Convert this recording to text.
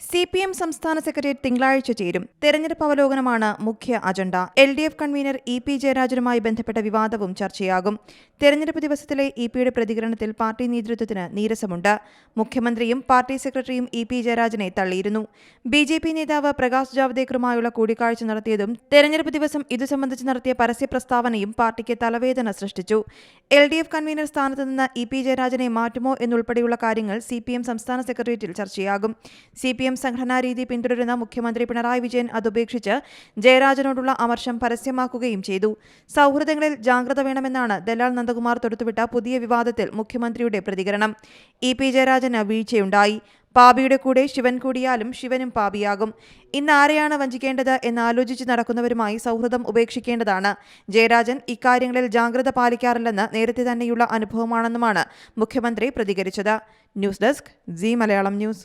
C P M സംസ്ഥാന secretary തിങ്കളാഴ്ച ചേരും. തെരഞ്ഞെടുപ്പ് അവലോകനമാണ് മുഖ്യ agenda. L D F convener E P ജയരാജനുമായി ബന്ധപ്പെട്ട വിവാദവും ചർച്ചയാകും. തെരഞ്ഞെടുപ്പ് ദിവസത്തിലെ ഇ പിയുടെ പ്രതികരണത്തിൽ പാർട്ടി നേതൃത്വത്തിന് നീരസമുണ്ട്. മുഖ്യമന്ത്രിയും പാർട്ടി സെക്രട്ടറിയും ഇ പി ജയരാജനെ തള്ളിയിരുന്നു. ബി ജെ പി നേതാവ് പ്രകാശ് ജാവ്ദേക്കറുമായുള്ള കൂടിക്കാഴ്ച നടത്തിയതും തെരഞ്ഞെടുപ്പ് ദിവസം ഇതു സംബന്ധിച്ച് നടത്തിയ പരസ്യ പ്രസ്താവനയും പാർട്ടിക്ക് തലവേദന സൃഷ്ടിച്ചു. എൽ ഡി എഫ് കൺവീനർ സ്ഥാനത്ത് നിന്ന് ഇ പി ജയരാജനെ മാറ്റുമോ എന്നുൾപ്പെടെയുള്ള കാര്യങ്ങൾ സി പി എം സംസ്ഥാന സെക്രട്ടേറിയറ്റിൽ ചർച്ചയാകും. സി പി എം സംഘടനാ രീതി പിന്തുടരുന്ന മുഖ്യമന്ത്രി പിണറായി വിജയൻ അതുപേക്ഷിച്ച് ജയരാജനോടുള്ള അമർഷം പരസ്യമാക്കുകയും ചെയ്തു. സൗഹൃദങ്ങളിൽ ജാഗ്രത വേണമെന്നാണ് ദലാൽ നന്ദകുമാർ തൊടുത്തുവിട്ട പുതിയ വിവാദത്തിൽ മുഖ്യമന്ത്രിയുടെ പ്രതികരണം. ഇ പി ജയരാജന് വീഴ്ചയുണ്ടായി. പാപിയുടെ കൂടെ ശിവൻ കൂടിയാലും ശിവനും പാപിയാകും. ഇന്ന് ആരെയാണ് വഞ്ചിക്കേണ്ടത് എന്നാലോചിച്ച് നടക്കുന്നവരുമായി സൗഹൃദം ഉപേക്ഷിക്കേണ്ടതാണ്. ജയരാജൻ ഇക്കാര്യങ്ങളിൽ ജാഗ്രത പാലിക്കാറില്ലെന്ന് നേരത്തെ തന്നെയുള്ള അനുഭവമാണെന്നുമാണ് മുഖ്യമന്ത്രി പ്രതികരിച്ചത്. News desk Zee Malayalam news.